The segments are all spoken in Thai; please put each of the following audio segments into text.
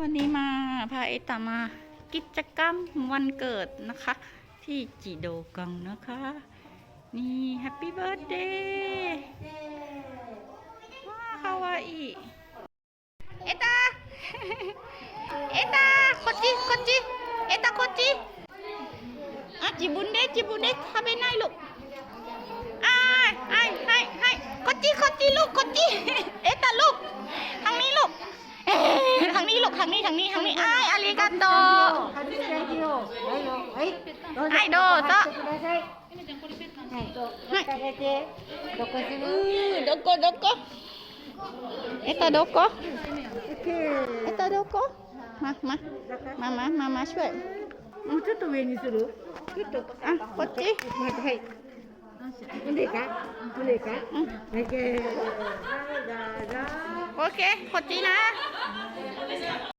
วันนี้มาพาเอตามากิจกรรมวันเกิดนะคะ ที่จิโดกังนะคะ นี่แฮปปี้เบิร์ดเดย์ว้าคาวาอิเอตา เอตาこっちこっちเอตาこっちอ่ะจิบุนเดจิบุนเดทำไม่ได้ลูกอ่าให้ให้ให้こっちこっちลูกこっち เอตาลูกทางนี้ลูก เอ๊ะท ี้างนี้ลูกทางนี้ทางนี้ทางนี้อ้ายอาริกาโต 外してあげよう。はいよ。はい。どうぞ。はいどうぞ待ってください。はい。食べて。どこする。どこどこえっとどこオッケーえっとどこままママママช่วย もうちょっと上にする。ちょっと。あこっち待ってはい。胸か。胸か。うんオッケー。はいどうぞ。 โอเคこっちนะ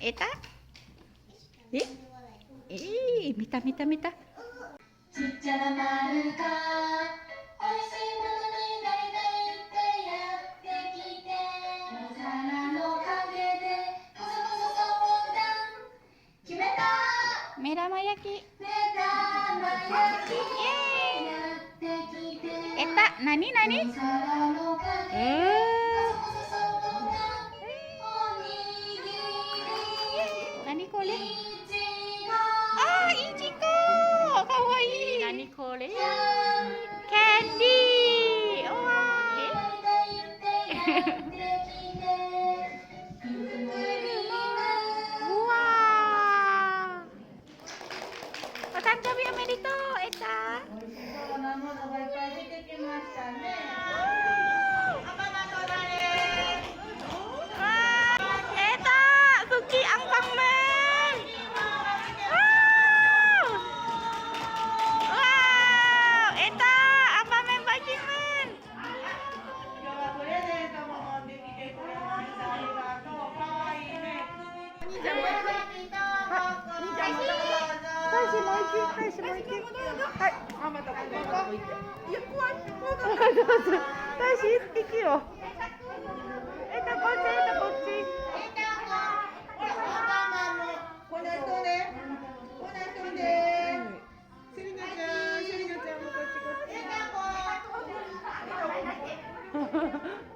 えたええー、見た見た見た。ちっちゃなっっ目玉焼き目玉焼きやってきてえた、えーて大志行くよ。えっとこっちえっとこっち。この人ね、この人ね。セリナちゃん、セリナちゃんもこっちこっち。え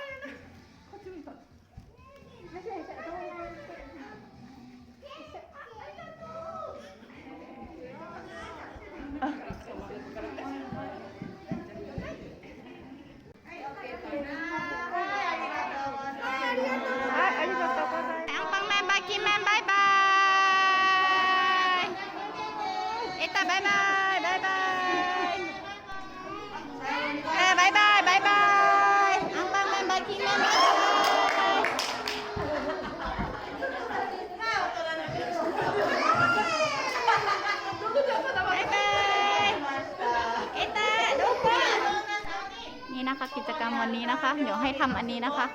ดี๋ยวให้ทำอันนี้นะคะ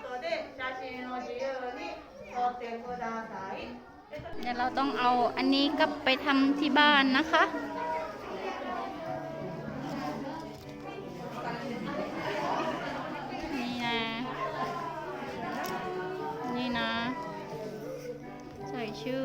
เดี๋ยวเราต้องเอาอันนี้กลับไปทำที่บ้านนะคะนี่นะนี่นะ ใส่ชื่อ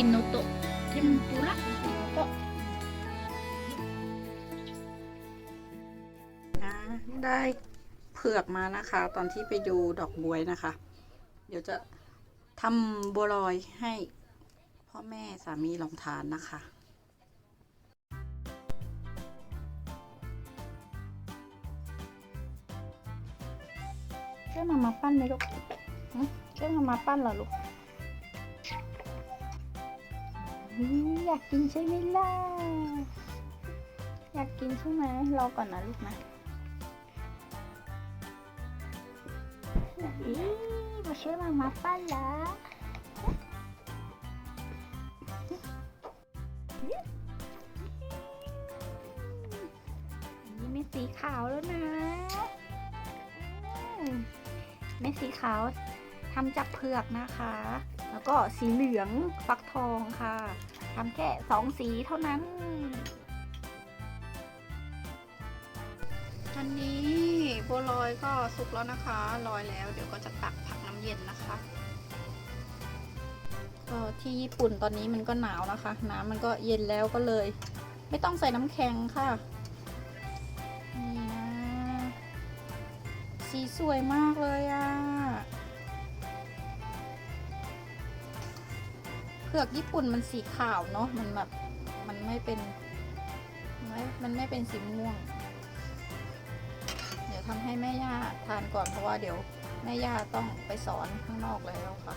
คินโนโตะเทมปุระโตะได้เผือกมานะคะ ตอนที่ไปดูดอกบวยนะคะ เดี๋ยวจะทำบัวลอยให้พ่อแม่สามีลองทานนะคะช่วยมามาปั้นไหมลูกหึช่วยมามาปั้นเหรอลูก อยากกินใช่ไหมล่ะ อยากกินใช่ไหมรอก่อนนะลูกนะอีมาช่วยมามาปั้นละนนี้เม็ดสีขาวแล้วนะอืมเม็ดสีขาวทำจากเผือกนะคะ ก็สีเหลืองฟักทองค่ะทำแค่สองสีเท่านั้น อันนี้บัวลอยก็สุกแล้วนะคะลอยแล้ว เดี๋ยวก็จะตักผักน้ำเย็นนะคะก็ที่ญี่ปุ่นตอนนี้มันก็หนาวนะคะ น้ำมันก็เย็นแล้วก็เลย ไม่ต้องใส่น้ำแข็งค่ะนี่นะสีสวยมากเลยอะเผือกญี่ปุ่นมันสีขาวเนาะมันแบบมันไม่เป็นไม่มันไม่เป็นสีม่วง เดี๋ยวทำให้แม่ย่าทานก่อนเพราะว่าเดี๋ยวแม่ย่าต้องไปสอนข้างนอกแล้วค่ะ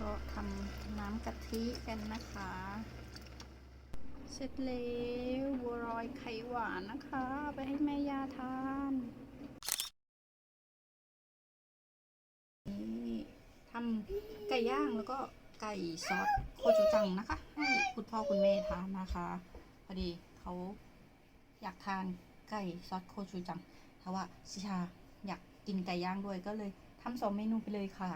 ก็ทำน้ำกะทิกันนะคะ เสร็จแล้วบัวลอยไข่หวานนะคะ ไปให้แม่ย่าทานนี่ทำไก่ย่างแล้วก็ ไก่ซอสโคจูจังนะคะ ให้คุณพ่อคุณแม่ทานนะคะ พอดีเขาอยากทานไก่ซอสโคจูจังเพราะว่าชิชาอยากกินไก่ย่างด้วยก็เลยทำสองเมนูไปเลยค่ะ